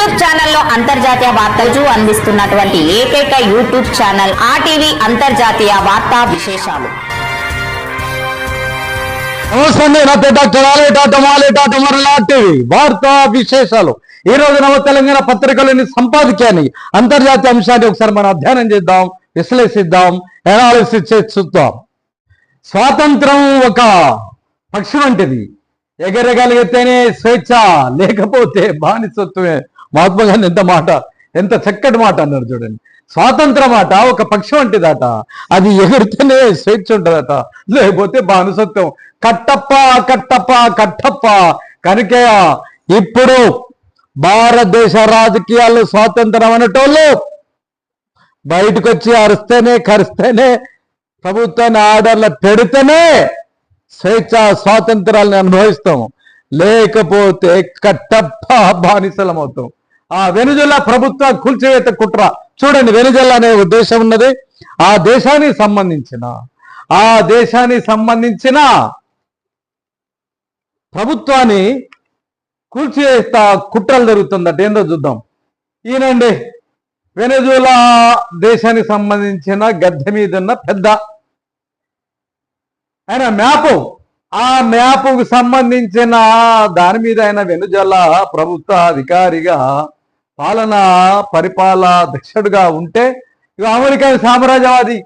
YouTube ఛానల్లో అంతర్జాతీయ వార్తలు అందిస్తున్నటువంటి ఏకైక యూట్యూబ్ ఛానల్ ఆర్టీవీ అంతర్జాతీయ వార్తా విశేషాలు. నమస్తే నా పేరు డాక్టర్ టమరలా టీవీ వార్తా విశేషాలు. ఈ రోజు నవ తెలంగాణ పత్రికలోని సంపాదకీయాన్ని అంతర్జాతీయ అంశాన్ని ఒకసారి మనం అధ్యయనం చేద్దాం విశ్లేషిద్దాం ఎనాలిసిస్ చేసి చూద్దాం స్వాతంత్రం ఒక పక్షి వంటిది. ఎగరగలిగితేనే స్వేచ్ఛ లేకపోతే బానిసత్వమే. మహాత్మా గాంధీ ఎంత మాట ఎంత చక్కటి మాట అన్నారు చూడండి. స్వాతంత్ర మాట ఒక పక్షి వంటిదట అది ఎగిరితేనే స్వేచ్ఛ ఉంటుందట. లేకపోతే బానిసత్వం. కట్టప్ప కట్టప్ప కట్టప్ప. కనుకే ఇప్పుడు భారతదేశ రాజకీయాల్లో స్వాతంత్రం అనేటోళ్ళు బయటకు వచ్చి అరిస్తేనే కరిస్తేనే ప్రభుత్వాన్ని ఆర్డర్లు పెడితేనే స్వేచ్ఛ స్వాతంత్రాలను అనుభవిస్తాం లేకపోతే కట్టప్ప బానిసలం అవుతాం. ఆ వెనుజులా ప్రభుత్వ కూల్చివేత కుట్ర. చూడండి వెనుజల్లా అనే ఉద్దేశం ఉన్నది. ఆ దేశానికి సంబంధించిన ఆ దేశానికి సంబంధించిన ప్రభుత్వాన్ని కూల్చివేస్తా కుట్రలు జరుగుతుందట. ఏందో చూద్దాం. ఈయనండి వెనజులా దేశానికి సంబంధించిన గద్దె మీద ఉన్న పెద్ద ఆయన మ్యాప్. ఆ మ్యాప్కు సంబంధించిన దాని మీద ఆయన వెనుజల ప్రభుత్వ అధికారిగా పాలన పరిపాల దక్షుడుగా ఉంటే ఇక అమెరికా సామ్రాజ్యవాది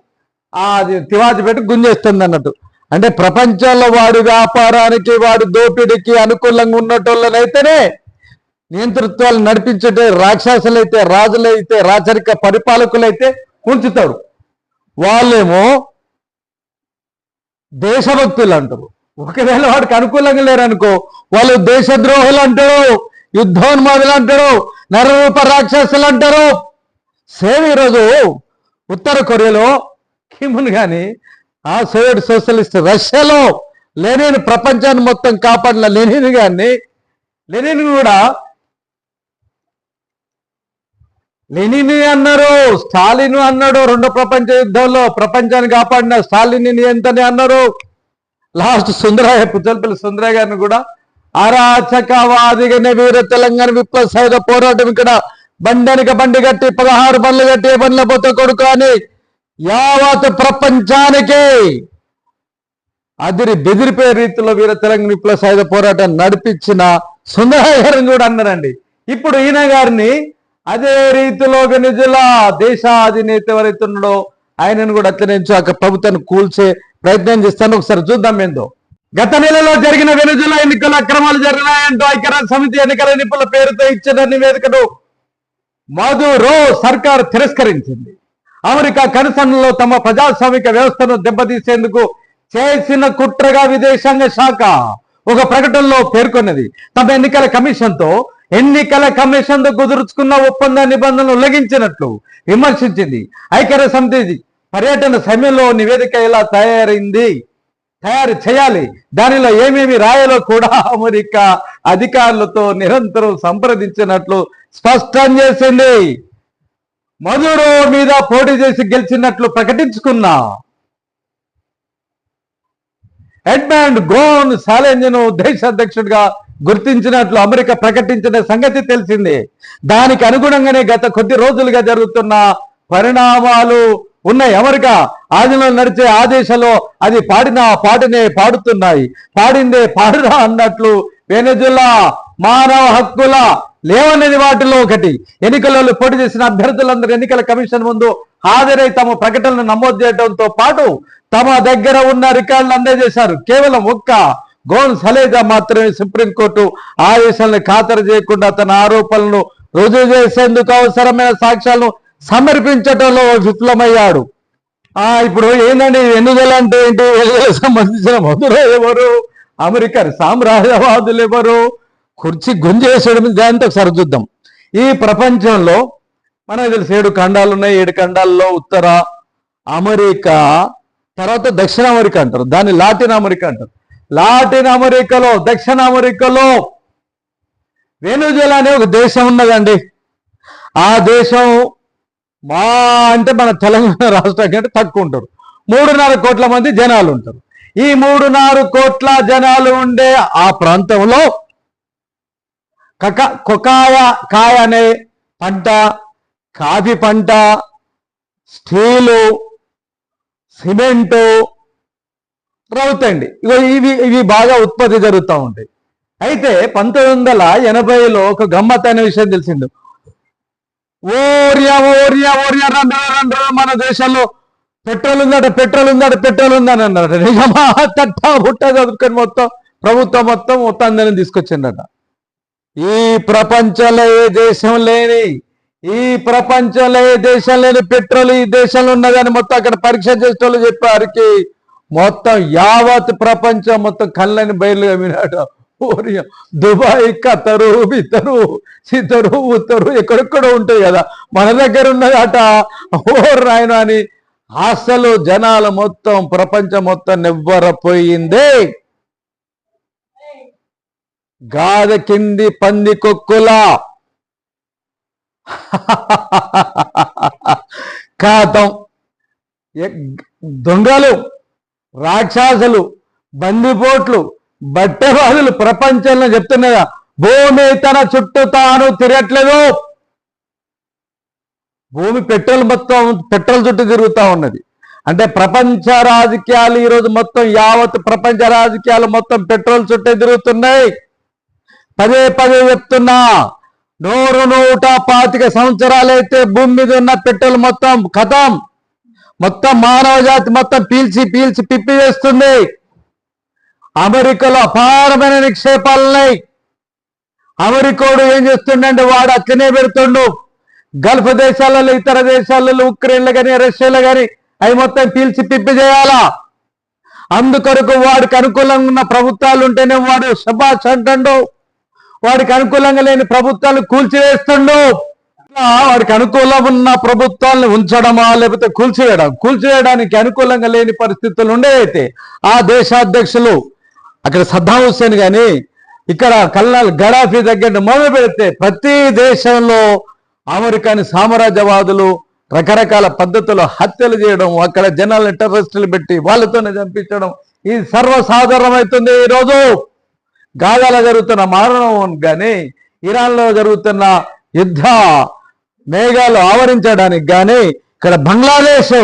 ఆ అది తివాచి పెట్టి గుంజేస్తుంది అన్నట్టు అంటే ప్రపంచంలో వాడి వ్యాపారానికి వాడి దోపిడీకి అనుకూలంగా ఉన్నటోళ్ళనైతేనే నియంతృత్వాలు నడిపించే రాక్షసులైతే రాజులైతే రాచరిక పరిపాలకులైతే ఉంచుతాడు వాళ్ళేమో దేశభక్తులు అంటారు ఒకవేళ వాడికి అనుకూలంగా లేరనుకో వాళ్ళు దేశద్రోహులు అంటారు యుద్ధోన్మాదులు అంటారు నరరూప రాక్షసులు అంటారు సేమ్ ఈరోజు ఉత్తర కొరియాలో కిమున్ కానీ ఆ సోవియట్ సోషలిస్ట్ రష్యాలో లెనిన్ ప్రపంచాన్ని మొత్తం కాపాడిన లెనిన్ గారిని లెనిన్ కూడా లెనిన్ అన్నారు స్టాలిన్ అన్నాడు రెండో ప్రపంచ యుద్ధంలో ప్రపంచాన్ని కాపాడిన స్టాలిన్ నియంతని అన్నారు. లాస్ట్ సుందరయ్య పుచ్చలపల్లి సుందరయ్య గారిని కూడా అరాచకవాదిగానే వీర తెలంగాణ విప్లవ సైద పోరాటం ఇక్కడ బండెనక బండి కట్టి పదహారు బండ్లు కట్టి బండ్ల పోతే కొడుకు అని యావత్ ప్రపంచానికి అదిరి బెదిరిపోయే రీతిలో వీర తెలంగాణ విప్లవ సాయుధ పోరాటం నడిపించిన సుందరయ్య కూడా అన్నారండి. ఇప్పుడు ఈయన గారిని అదే రీతిలో వెనుజుల దేశ అధినేత ఎవరైతే ఉన్నాడో ఆయనను కూడా అట్లనే ప్రభుత్వాన్ని కూల్చే ప్రయత్నం చేస్తాను. ఒకసారి చూద్దాం ఏందో. గత నెలలో జరిగిన వెనుజుల ఎన్నికల అక్రమాలు జరిగినాయంటూ ఐక్యరాజ్య సమితి ఎన్నికల నిపుణుల పేరుతో ఇచ్చిన నివేదికను మధురో సర్కార్ తిరస్కరించింది. అమెరికా కనుసన్నలో తమ ప్రజాస్వామిక వ్యవస్థను దెబ్బతీసేందుకు చేసిన కుట్రగా విదేశాంగ శాఖ ఒక ప్రకటనలో పేర్కొన్నది. తమ ఎన్నికల కమిషన్తో ఎన్నికల కమిషన్తో కుదుర్చుకున్న ఒప్పంద నిబంధనలు ఉల్లంఘించినట్లు విమర్శించింది. ఐక్యరాజ్య సమితి పర్యటన సమయంలో నివేదిక ఎలా తయారైంది? తయారు చేయాలి. దానిలో ఏమేమి రాయాలో కూడా అమెరికా అధికారులతో నిరంతరం సంప్రదించినట్లు స్పష్టం చేసింది. మధురో మీద పోటీ చేసి గెలిచినట్లు ప్రకటించుకున్నా. ఎడ్మండ్ గోన్ను దేశ అధ్యక్షుడిగా గుర్తించినట్లు అమెరికా ప్రకటించిన సంగతి తెలిసిందే. దానికి అనుగుణంగానే గత కొద్ది రోజులుగా జరుగుతున్న పరిణామాలు ఉన్నాయి. అమెరికా ఆదిలో నడిచే ఆదేశాలు అది పాడిన పాటనే పాడుతున్నాయి. పాడిందే పాడురా అన్నట్లు వెనజులా మానవ హక్కుల లేవనేది వాటిలో ఒకటి. ఎన్నికలలో పోటీ చేసిన అభ్యర్థులందరూ ఎన్నికల కమిషన్ ముందు హాజరై తమ ప్రకటనలు నమోదు చేయడంతో పాటు తమ దగ్గర ఉన్న రికార్డులు అందజేశారు. కేవలం ఒక్క గోన్ సలేజా మాత్రమే సుప్రీంకోర్టు ఆదేశాలను ఖాతరు చేయకుండా తన ఆరోపణలను రుజువు చేసేందుకు అవసరమైన సాక్ష్యాలను సమర్పించటంలో విఫలమయ్యాడు. ఆ ఇప్పుడు ఏంటండి ఎన్నికల అంటే ఏంటి? ఎన్నికలకు సంబంధించిన మధుర ఎవరు? అమెరికా సామ్రాజ్యవాదులు ఎవరు? కుర్చీ గుంజేసేయడం దాంతో ఒకసారి చూద్దాం. ఈ ప్రపంచంలో మనకు తెలుసు ఏడు ఖండాలు ఉన్నాయి. ఏడు ఖండాల్లో ఉత్తర అమెరికా తర్వాత దక్షిణ అమెరికా అంటారు. దాన్ని లాటిన్ అమెరికా అంటారు. లాటిన్ అమెరికాలో దక్షిణ అమెరికాలో వెనుజులా అనే ఒక దేశం ఉన్నదండి. ఆ దేశం మా అంటే మన తెలంగాణ రాష్ట్రం కంటే తక్కువ ఉంటారు. మూడున్నర కోట్ల మంది జనాలు ఉంటారు. ఈ మూడున్నర కోట్ల జనాలు ఉండే ఆ ప్రాంతంలో కక కొకాయ కాయ అనే పంట కాఫీ పంట స్టీలు సిమెంటు రవుతండి ఇగో ఇవి ఇవి బాగా ఉత్పత్తి జరుగుతూ ఉంటాయి. అయితే పంతొమ్మిది వందల ఎనభైలో ఒక గమ్మత్ అనే విషయం తెలిసింది. ఓరియా ఓరియా ఓరియా రెండు రెండు మన దేశంలో పెట్రోల్ ఉందట పెట్రోల్ ఉందట పెట్రోల్ ఉందని అన్నారట. నిజమా? తట్ట బుట్ట చదువుకొని మొత్తం ప్రభుత్వం మొత్తం మొత్తం అందరిని తీసుకొచ్చిందట. ఈ ప్రపంచంలో ఏ దేశం లేని ఈ ప్రపంచంలో ఏ దేశం లేని పెట్రోల్ ఈ దేశంలో ఉన్నదని మొత్తం అక్కడ పరీక్ష చేసేటోళ్ళు చెప్పారికి మొత్తం యావత్ ప్రపంచం మొత్తం కళ్ళని బయలుగా వినాడు. ఓరియా. దుబాయ్ ఖతరు బితరు సితరు ఉత్తరు ఎక్కడెక్కడ ఉంటాయి కదా. మన దగ్గర ఉన్నదట. ఓర్ రాయన అని అసలు జనాలు మొత్తం ప్రపంచం మొత్తం నివ్వరపోయింది. గాద కింది పంది కొక్కులా. కాతం దొంగలు రాక్షసులు బందిపోట్లు బట్టవాదులు ప్రపంచంలో చెప్తున్నదా భూమి తన చుట్టూ తాను తిరగట్లేదు. భూమి పెట్రోల్ మొత్తం పెట్రోల్ చుట్టూ తిరుగుతూ ఉన్నది. అంటే ప్రపంచ రాజకీయాలు ఈరోజు మొత్తం యావత్ ప్రపంచ రాజకీయాలు మొత్తం పెట్రోల్ చుట్టే తిరుగుతున్నాయి. పదే పదే చెప్తున్నా నూరు నూట పాతిక సంవత్సరాలైతే భూమి మీద ఉన్న పెట్రోల్ మొత్తం కథం. మొత్తం మానవ జాతి మొత్తం పీల్చి పీల్చి పిప్పి చేస్తుంది అమెరికాలో అపారమైన నిక్షేపాలున్నాయి. అమెరికోడు ఏం చేస్తుండంటే వాడు అట్లనే పెడుతుండు. గల్ఫ్ దేశాలలో ఇతర దేశాలలో ఉక్రెయిన్లో కానీ రష్యాలో కానీ అవి మొత్తం పీల్చి పిప్పి చేయాలా? అందుకొరకు వాడికి అనుకూలంగా ఉన్న ప్రభుత్వాలు ఉంటేనే వాడు శబాష్ అంటుండు. వాడికి అనుకూలంగా లేని ప్రభుత్వాలు కూల్చివేస్తుండు. వాడికి అనుకూలంగా ఉన్న ప్రభుత్వాలను ఉంచడమా లేకపోతే కూల్చివేయడం? కూల్చివేయడానికి అనుకూలంగా లేని పరిస్థితులు ఉండేవైతే ఆ దేశాధ్యక్షులు అక్కడ సద్దాం హుస్సేన్ కానీ ఇక్కడ కల్లాల్ గడాఫీ దగ్గర మొదలు పెడితే ప్రతి దేశంలో అమెరికాని సామ్రాజ్యవాదులు రకరకాల పద్ధతులు హత్యలు చేయడం అక్కడ జనాలను టెర్రరిస్టులు పెట్టి వాళ్ళతోనే చంపించడం ఇది సర్వసాధారణమవుతుంది ఈరోజు. గాజాలో జరుగుతున్న మారణం కానీ ఇరాన్లో జరుగుతున్న యుద్ధ మేఘాలు ఆవరించడానికి కానీ ఇక్కడ బంగ్లాదేశ్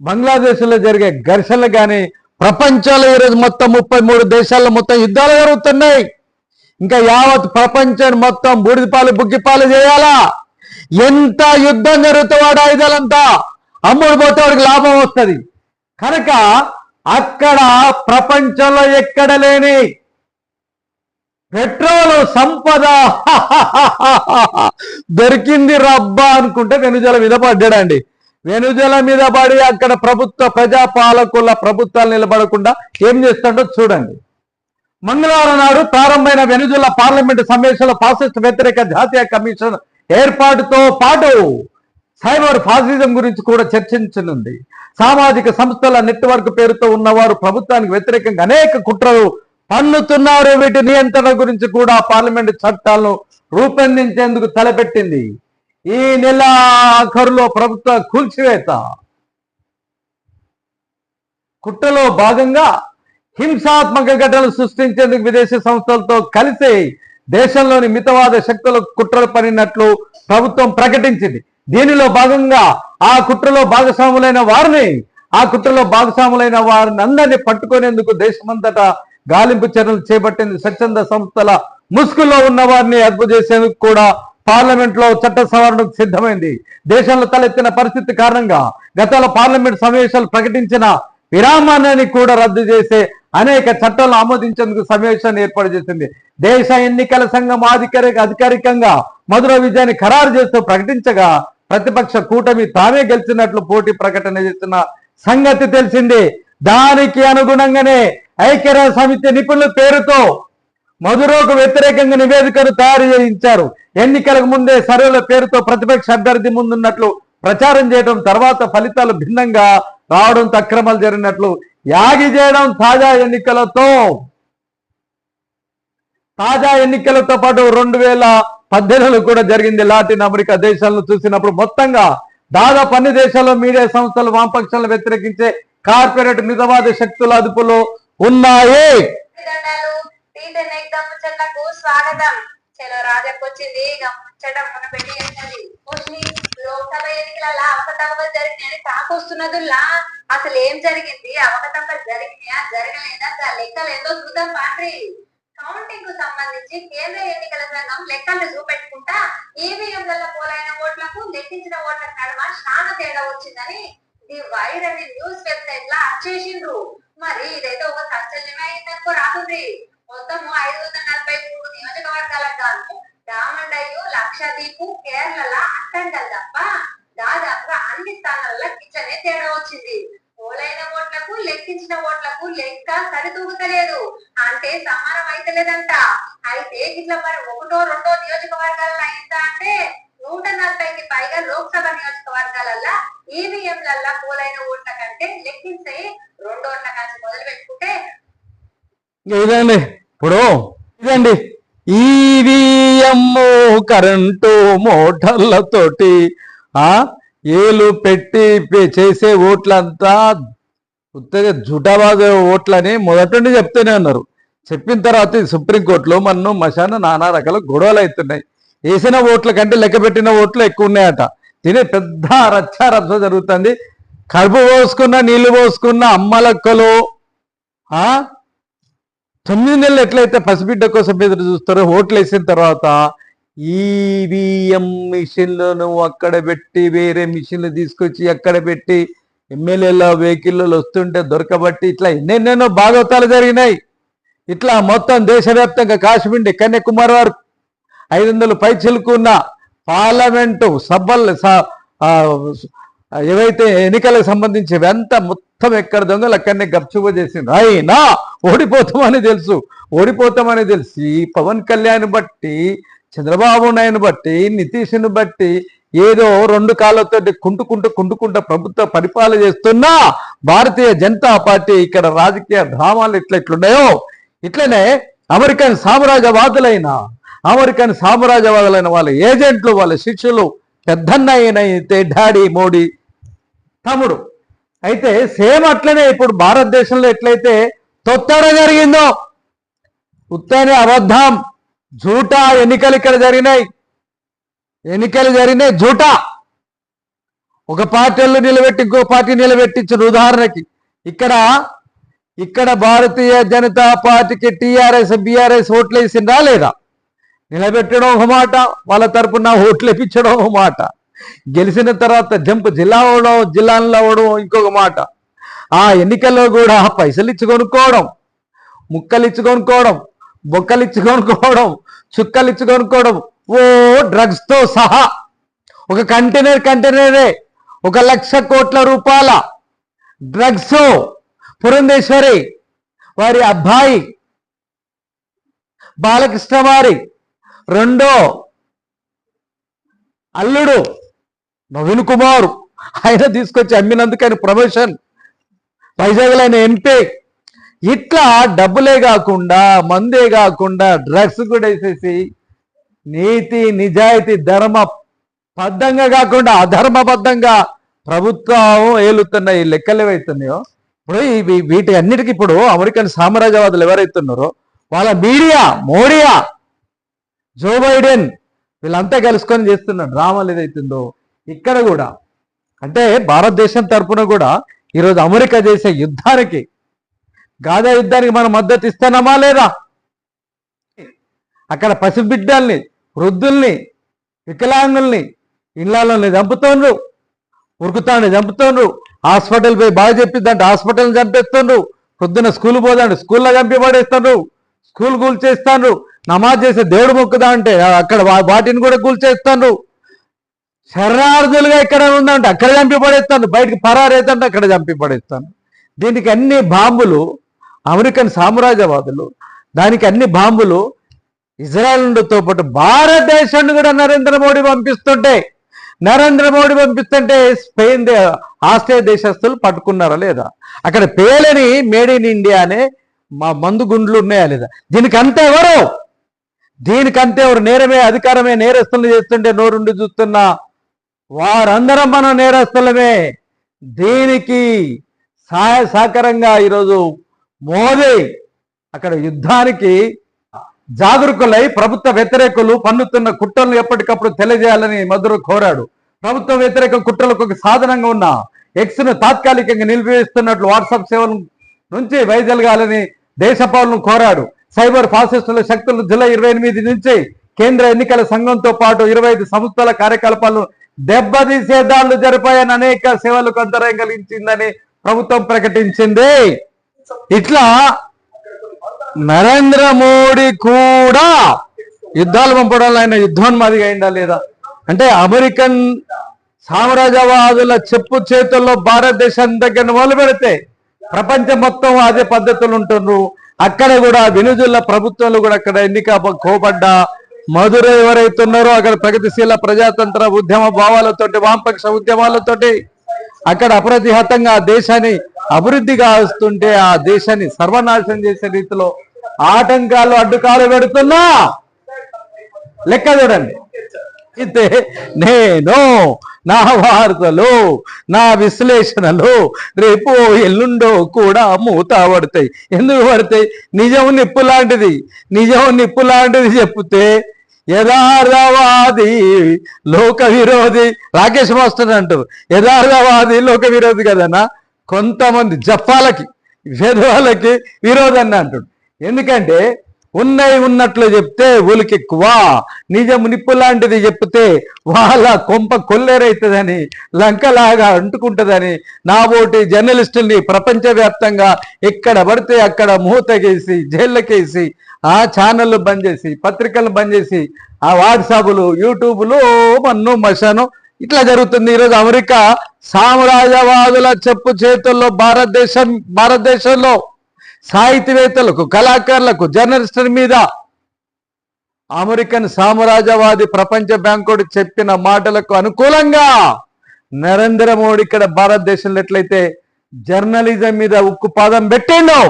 బంగ్లాదేశ్లో జరిగే ఘర్షణలు కానీ ప్రపంచంలో ఈరోజు మొత్తం ముప్పై మూడు దేశాల్లో మొత్తం యుద్ధాలు జరుగుతున్నాయి. ఇంకా యావత్ ప్రపంచం మొత్తం బూడిదపాలు బుగ్గిపాలు చేయాలా? ఎంత యుద్ధం జరుగుతే ఐదేళ్ళంతా ఆయుధాలంతా అమ్ముడు పోతే వాడికి లాభం వస్తుంది. కనుక అక్కడ ప్రపంచంలో ఎక్కడ లేని పెట్రోల్ సంపద దొరికింది రబ్బా అనుకుంటే వెనుజల మీద పడ్డాడండి. వెనుజల మీద పడి అక్కడ ప్రభుత్వ ప్రజా పాలకుల ప్రభుత్వాలు నిలబడకుండా ఏం చేస్తాడో చూడండి. మంగళవారం నాడు ప్రారంభమైన వెనుజుల పార్లమెంటు సమావేశంలో ఫాసిస్ట్ వ్యతిరేక జాతీయ కమిషన్ ఏర్పాటుతో పాటు సైబర్ ఫాసిజం గురించి కూడా చర్చించనుంది. సామాజిక సంస్థల నెట్వర్క్ పేరుతో ఉన్నవారు ప్రభుత్వానికి వ్యతిరేకంగా అనేక కుట్రలు పన్నుతున్నారు. వీటి నియంత్రణ గురించి కూడా పార్లమెంటు చట్టాలను రూపొందించేందుకు తలపెట్టింది. ఈ నెల ఆఖరులో ప్రభుత్వ కూల్చివేత. కుట్రలో భాగంగా హింసాత్మక ఘటనలు సృష్టించేందుకు విదేశీ సంస్థలతో కలిసి దేశంలోని మితవాద శక్తుల కుట్రలు పడినట్లు ప్రభుత్వం ప్రకటించింది. దీనిలో భాగంగా ఆ కుట్రలో భాగస్వాములైన వారిని ఆ కుట్రలో భాగస్వాములైన వారిని అందరినీ పట్టుకునేందుకు దేశమంతటా గాలింపు చర్యలు చేపట్టింది స్వచ్ఛంద సంస్థల ముసుగులో ఉన్న వారిని అదుపు చేసేందుకు కూడా పార్లమెంట్లో చట్ట సవరణకు సిద్ధమైంది. దేశంలో తలెత్తిన పరిస్థితి కారణంగా గతంలో పార్లమెంట్ సమావేశాలు ప్రకటించిన విరామాన్ని కూడా రద్దు చేసే అనేక చట్టాలను ఆమోదించేందుకు సమావేశాన్ని ఏర్పాటు చేసింది. దేశ ఎన్నికల సంఘం అధికారిక అధికారికంగా మధుర విజయాన్ని ఖరారు చేస్తూ ప్రకటించగా ప్రతిపక్ష కూటమి తామే గెలిచినట్లు పోటీ ప్రకటన చేసిన సంగతి తెలిసింది. దానికి అనుగుణంగానే ఐక్యరాజ్య సమితి నిపుణుల పేరుతో మధురోకు వ్యతిరేకంగా నివేదికను తయారు చేయించారు. ఎన్నికలకు ముందే సర్వేల పేరుతో ప్రతిపక్ష అభ్యర్థి ముందున్నట్లు ప్రచారం చేయడం తర్వాత ఫలితాలు భిన్నంగా రావడం అక్రమాలు జరిగినట్లు యాగి చేయడం తాజా ఎన్నికలతో. తాజా ఎన్నికలతో పాటు రెండు వేల పద్దెనిమిదిలో కూడా జరిగింది లాటిన్ అమెరికా దేశాలను చూసినప్పుడు మొత్తంగా దాదాపు అన్ని దేశాల్లో మీడియా సంస్థలు వామపక్షాలను వ్యతిరేకించే కార్పొరేట్ మితవాద శక్తుల అదుపులో ఉన్నాయి. దండాలు టీ ముచ్చట్లకు స్వాగతం? చలో రాజకు వచ్చింది ఇక ముచ్చట మన పెట్టి చేసినది పోషిని లోక్సభ ఎన్నికల అవకతవకలు జరిగినాయని తాకొస్తున్నదుల్లా అసలు ఏం జరిగింది? అవకతవకలు జరిగినాయా? జరగలేదా? ఆ లెక్కలు ఏందో చూద్దాం పాండ్రి. కౌంటింగ్కు సంబంధించి కేంద్ర ఎన్నికల సంఘం లెక్కలు చూపెట్టుకుంటా ఈవీఎంలలో పోలైన ఓట్లకు లెక్కించిన ఓట్ల నడుమ చాలా తేడా వచ్చిందని ది వైర్ అనే న్యూస్ వెబ్సైట్ లా చేసిండ్రు మరి ఇదైతే ఒక సంచలనమే అయిందనుకో రాకుండ్రి. మొత్తం ఐదు వందల నలభై మూడు నియోజకవర్గాలకు కాదు డామండయ్య లక్షద్వీప్ కేరళ అట్టంటల్ తప్ప దాదాపుగా అన్ని స్థానాల్లో కిచ్చనే తేడా వచ్చింది. పోలైన ఓట్లకు లెక్కించిన ఓట్లకు లెక్క సరితూగుతలేదు. అంటే సమానం అయితలేదంట అయితే ఇట్లా మరి ఒకటో రెండో నియోజకవర్గాల్లో అయిందా అంటే నూట నలభైకి పైగా లోక్సభ నియోజకవర్గాలల్లో ఈవీఎంలల్లా పోలైన ఓట్ల కంటే లెక్కించే రెండోట్ల కంచి మొదలు పెట్టుకుంటే ఇదండి ఇప్పుడు ఇదండి. ఈవీఎం కరెంటు మోటార్లతోటి ఆ ఏలు పెట్టి చేసే ఓట్లంతా ఉత్తగా జుటాబాద్ ఓట్లని మొదటి నుండి చెప్తూనే ఉన్నారు. చెప్పిన తర్వాత సుప్రీంకోర్టులో మన్ను మశాన నానా రకాల గొడవలు అవుతున్నాయి. వేసిన ఓట్ల కంటే లెక్క పెట్టిన ఓట్లు ఎక్కువ ఉన్నాయట. తినే పెద్ద రచ్చ రచ్చ జరుగుతుంది. కడుపు పోసుకున్న నీళ్ళు పోసుకున్న అమ్మలక్కలు తొమ్మిది నెలలు ఎట్లయితే పసిబిడ్డ కోసం ఎదురు చూస్తారో ఓట్లు వేసిన తర్వాత ఈవీఎం మిషన్లను అక్కడ పెట్టి వేరే మిషన్లు తీసుకొచ్చి అక్కడ పెట్టి ఎమ్మెల్యేల వెహికల్లో వస్తుంటే దొరకబట్టి ఇట్లా ఎన్నెన్నెన్నో భాగవతాలు జరిగినాయి. ఇట్లా మొత్తం దేశవ్యాప్తంగా కాశ్మీర్ కన్యాకుమారి వారు ఐదు వందలు పై చిలుకున్న పార్లమెంటు సభలు ఏవైతే ఎన్నికలకు సంబంధించి ఎంత మొత్తం ఎక్కడ దొంగలు అక్కడనే గప్చుబ చేసింది. అయినా ఓడిపోతామని తెలుసు. ఓడిపోతామని తెలిసి పవన్ కళ్యాణ్ బట్టి చంద్రబాబు నాయుడు బట్టి నితీష్ను బట్టి ఏదో రెండు కాళ్ళతో కుంటుకుంటూ కుంటుకుంటూ ప్రభుత్వ పరిపాలన చేస్తున్న భారతీయ జనతా పార్టీ ఇక్కడ రాజకీయ డ్రామాలు ఇట్లా ఇట్లున్నాయో. ఇట్లనే అమెరికన్ సామ్రాజ్యవాదులైన అమెరికన్ సామ్రాజ్యవాదులైన వాళ్ళ ఏజెంట్లు వాళ్ళ శిష్యులు పెద్దన్నయ్యనైతే డాడీ మోడీ తమ్ముడు. అయితే సేమ్ అట్లనే ఇప్పుడు భారతదేశంలో ఎట్లయితే తొత్తర జరిగిందో ఉత్తనే అబద్ధం జూటా ఎన్నికలు ఇక్కడ జరిగినాయి. ఎన్నికలు జరిగినాయి జూటా. ఒక పార్టీలు నిలబెట్టి ఇంకో పార్టీ నిలబెట్టించిన ఉదాహరణకి. ఇక్కడ ఇక్కడ భారతీయ జనతా పార్టీకి టీఆర్ఎస్ బీఆర్ఎస్ ఓట్లు వేసిందా లేదా? నిలబెట్టడం ఒక మాట వాళ్ళ తరపున ఓట్లు వేపించడం ఒక మాట. గెలిచిన తర్వాత జంప్ జిల్లా అవడం జిల్లాలో అవడం ఇంకొక మాట. ఆ ఎన్నికల్లో కూడా పైసలు ఇచ్చి కొనుక్కోవడం ముక్కలు ఇచ్చి కొనుక్కోవడం బొక్కలు ఇచ్చి కొనుక్కోవడం చుక్కలు ఇచ్చి కొనుక్కోవడం ఓ డ్రగ్స్తో సహా ఒక కంటైనర్ కంటైనరే ఒక లక్ష కోట్ల రూపాయల డ్రగ్స్ పురంధేశ్వరి వారి అబ్బాయి బాలకృష్ణ వారి రెండో అల్లుడు నవీన్ కుమార్ ఆయన తీసుకొచ్చి అమ్మినందుకు ఆయన ప్రమోషన్. వైజాగ్లో ఆయన ఎంపీ. ఇట్లా డబ్బులే కాకుండా మందే కాకుండా డ్రగ్స్ కూడా వేసేసి నీతి నిజాయితీ ధర్మ బద్ధంగా కాకుండా అధర్మబద్ధంగా ప్రభుత్వం ఏలుతున్న ఈ లెక్కలు ఏవైతున్నాయో ఇప్పుడు ఇవి వీటి అన్నిటికీ ఇప్పుడు అమెరికన్ సామ్రాజ్యవాదులు ఎవరైతున్నారో వాళ్ళ మీడియా మోడియా జో బైడెన్ వీళ్ళంతా కలుసుకొని చేస్తున్న డ్రామాలు ఏదైతుందో ఇక్కడ కూడా అంటే భారతదేశం తరపున కూడా ఈరోజు అమెరికా చేసే యుద్ధానికి గాదా యుద్ధానికి మనం మద్దతు ఇస్తున్నామా లేదా? అక్కడ పసిబిడ్డల్ని వృద్ధుల్ని వికలాంగుల్ని ఇళ్ళని చంపుతుండ్రు ఉరుకుతాండి చంపుతుండ్రు హాస్పిటల్ పోయి బాగా చెప్పిద్దంటే హాస్పిటల్ని చంపేస్తుండ్రు పొద్దున్న స్కూల్ పోదండి స్కూల్లో చంపి పడేస్తుండ్రు స్కూల్ కూల్చేస్తాండ్రు నమాజ్ చేసే దేవుడు మొక్కుదా అంటే అక్కడ వా- వాటిని కూడా కూల్చేస్తాండ్రు. శరణార్థులుగా ఎక్కడ ఉందంటే అక్కడ చంపి పడేస్తాను బయటికి పరారైతుంటే అక్కడ చంపి పడేస్తాను దీనికి అన్ని బాంబులు అమెరికన్ సామ్రాజ్యవాదులు దానికి అన్ని బాంబులు ఇజ్రాయెల్తో పాటు భారతదేశాన్ని కూడా నరేంద్ర మోడీ పంపిస్తుంటే నరేంద్ర మోడీ పంపిస్తుంటే స్పెయిన్ ఆస్ట్రేలియా దేశస్తులు పట్టుకున్నారా లేదా? అక్కడ పేలని మేడ్ ఇన్ ఇండియా అనే మా మందు గుండ్లు ఉన్నాయా లేదా? దీనికి అంతే ఎవరు? దీనికంతే ఎవరు? నేరమే అధికారమే నేరస్తులు చేస్తుంటే నోరుండి చూస్తున్న. వారందరం మన నేరస్తులమే. దీనికి సహాయ సహకారంగా ఈరోజు మోదీ అక్కడ యుద్ధానికి జాగరూకులై ప్రభుత్వ వ్యతిరేకులు పన్నుతున్న కుట్రలను ఎప్పటికప్పుడు తెలియజేయాలని మధుర కోరాడు. ప్రభుత్వ వ్యతిరేక కుట్రలకు ఒక సాధనంగా ఉన్న ఎక్స్ను తాత్కాలికంగా నిలిపివేస్తున్నట్లు వాట్సాప్ సేవల నుంచి వైదొలగాలని దేశ పౌరులను కోరాడు. సైబర్ ఫాసిస్టుల శక్తులు జూలై ఇరవై ఎనిమిది నుంచి కేంద్ర ఎన్నికల సంఘంతో పాటు ఇరవై ఐదు సంస్థల కార్యకలాపాలను దెబ్బతీసే దాడులు జరిపాయని అనేక సేవలకు అంతరాయం కలిగించిందని ప్రభుత్వం ప్రకటించింది. ఇట్లా నరేంద్ర మోడీ కూడా యుద్ధాలు పంపడం ఆయన యుద్ధోన్మాదిగా అయిందా లేదా? అంటే అమెరికన్ సామ్రాజ్యవాదుల చెప్పు చేతుల్లో భారతదేశం దగ్గర మొదలు పెడితే ప్రపంచం మొత్తం అదే పద్ధతులు ఉంటున్నారు అక్కడ కూడా వెనుజుల ప్రభుత్వాలు కూడా అక్కడ ఎన్నిక కోపడ్డా. మధురై ఎవరైతే ఉన్నారో అక్కడ ప్రగతిశీల ప్రజాతంత్ర ఉద్యమ భావాలతోటి వామపక్ష ఉద్యమాలతోటి అక్కడ అప్రతిహతంగా ఆ దేశాన్ని అభివృద్ధి కాస్తుంటే ఆ దేశాన్ని సర్వనాశనం చేసే రీతిలో ఆటంకాలు అడ్డుకాలు పెడుతున్నా. లెక్క చూడండి. అయితే నేను నా వార్తలు నా విశ్లేషణలు రేపు ఎల్లుండో కూడా మూత పడతాయి. ఎందుకు పడతాయి? నిజం నిప్పు లాంటిది. నిజం నిప్పు లాంటిది చెప్తే యథార్థవాది లోక విరోధి రాకేష్ మాస్టర్ అంటారు. యథార్థవాది లోక విరోధి కదన్నా? కొంతమంది జప్పాలకి వేదవాళ్ళకి విరోధాన్ని అంటాడు. ఎందుకంటే ఉన్నవి ఉన్నట్లు చెప్తే ఉలికి వా నిజం నిప్పు లాంటిది చెప్తే వాళ్ళ కొంప కొల్లేరైతుందని లంకలాగా అంటుకుంటుందని నా ఓటి జర్నలిస్టుల్ని ప్రపంచవ్యాప్తంగా ఎక్కడ పడితే అక్కడ మూతకేసి జైళ్ళకేసి ఆ ఛానళ్ళు బంద్ చేసి పత్రికలు బంద్ చేసి ఆ వాట్సాప్లు యూట్యూబ్లు మన్ను మశాను ఇట్లా జరుగుతుంది ఈరోజు అమెరికా సామ్రాజ్యవాదుల చెప్పు చేతుల్లో భారతదేశం భారతదేశంలో సాహితీవేత్తలకు కళాకారులకు జర్నలిస్టుల మీద అమెరికన్ సామ్రాజ్యవాది ప్రపంచ బ్యాంకుడు చెప్పిన మాటలకు అనుకూలంగా నరేంద్ర మోడీ ఇక్కడ భారతదేశంలో ఎట్లయితే జర్నలిజం మీద ఉక్కు పాదం పెట్టిండో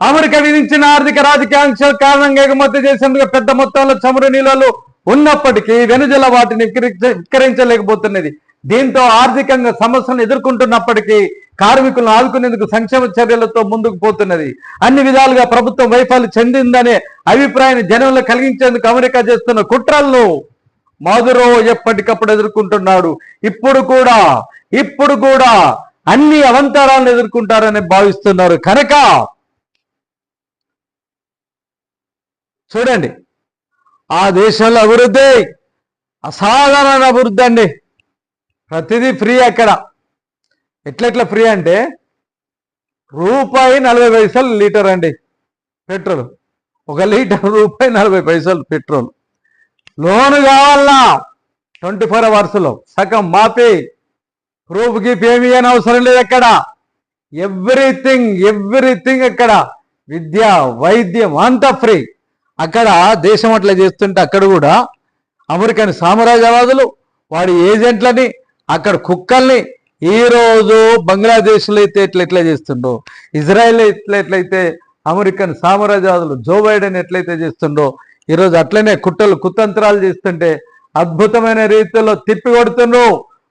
అమెరికా విధించిన ఆర్థిక రాజకీయ ఆంక్షల కారణంగా ఎగుమతి చేసేందుకు పెద్ద మొత్తంలో చమురు నిల్వలు ఉన్నప్పటికీ వెనుజల వాటిని విక్రయించలేకపోతున్నది. దీంతో ఆర్థికంగా సమస్యలను ఎదుర్కొంటున్నప్పటికీ కార్మికులను ఆదుకునేందుకు సంక్షేమ చర్యలతో ముందుకు పోతున్నది. అన్ని విధాలుగా ప్రభుత్వం వైఫల్యం చెందిందనే అభిప్రాయాన్ని జనంలో కలిగించేందుకు అమెరికా చేస్తున్న కుట్రలను మాధురో ఎప్పటికప్పుడు ఎదుర్కొంటున్నాడు. ఇప్పుడు కూడా ఇప్పుడు కూడా అన్ని అవంతరాలను ఎదుర్కొంటారని భావిస్తున్నారు. కనుక చూడండి. ఆ దేశంలో అభివృద్ధి అసాధారణ అభివృద్ధి అండి. ప్రతిదీ ఫ్రీ అక్కడ. ఎట్లెట్లా ఫ్రీ అంటే రూపాయి నలభై పైసలు లీటర్ అండి పెట్రోల్. ఒక లీటర్ రూపాయి నలభై పైసలు పెట్రోల్. లోన్ కావాలన్నా ట్వంటీ ఫోర్ అవర్స్లో సగం మాపి. ప్రూఫ్ గిఫ్ ఏమి అని అవసరం లేదు అక్కడ. ఎవ్రీథింగ్ ఎవ్రీథింగ్ అక్కడ. విద్య వైద్యం అంతా ఫ్రీ. అక్కడ దేశం అట్లా చేస్తుంటే అక్కడ కూడా అమెరికన్ సామ్రాజ్యవాదులు వాడి ఏజెంట్లని అక్కడ కుక్కల్ని ఈ రోజు బంగ్లాదేశ్లో అయితే ఎట్లా ఎట్లా చేస్తుండో ఇజ్రాయెల్ ఎట్లా ఎట్లయితే అమెరికన్ సామ్రాజ్యవాదులు జో బైడెన్ ఎట్లయితే చేస్తుండో ఈరోజు అట్లనే కుట్రలు కుతంత్రాలు చేస్తుంటే అద్భుతమైన రీతిలో తిప్పి కొడుతుండ్రు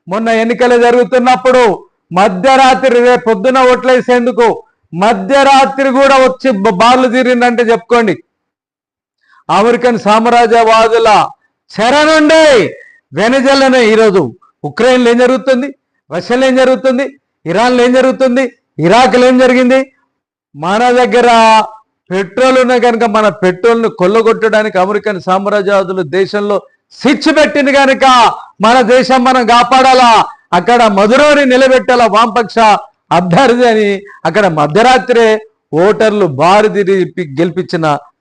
మొన్న ఎన్నికలు జరుగుతున్నప్పుడు మధ్యరాత్రి రేపు పొద్దున ఓట్లేసేందుకు మధ్యరాత్రి కూడా వచ్చి బాలు తీరిందంటే చెప్పుకోండి. అమెరికన్ సామ్రాజ్యవాదుల చెర నుండి వెనజల్లనే ఈరోజు ఉక్రెయిన్లో ఏం జరుగుతుంది? రష్యాలో ఏం జరుగుతుంది? ఇరాన్లో ఏం జరుగుతుంది? ఇరాక్లో ఏం జరిగింది? మన దగ్గర పెట్రోల్ ఉన్న కనుక మన పెట్రోల్ను కొల్లగొట్టడానికి అమెరికన్ సామ్రాజ్యవాదులు దేశంలో స్విచ్ పెట్టింది కనుక మన దేశం మనం కాపాడాలా? అక్కడ మధురని నిలబెట్టాల వామపక్ష అభ్యర్థి అని అక్కడ మధ్యరాత్రే ఓటర్లు బారిది గెలిపించిన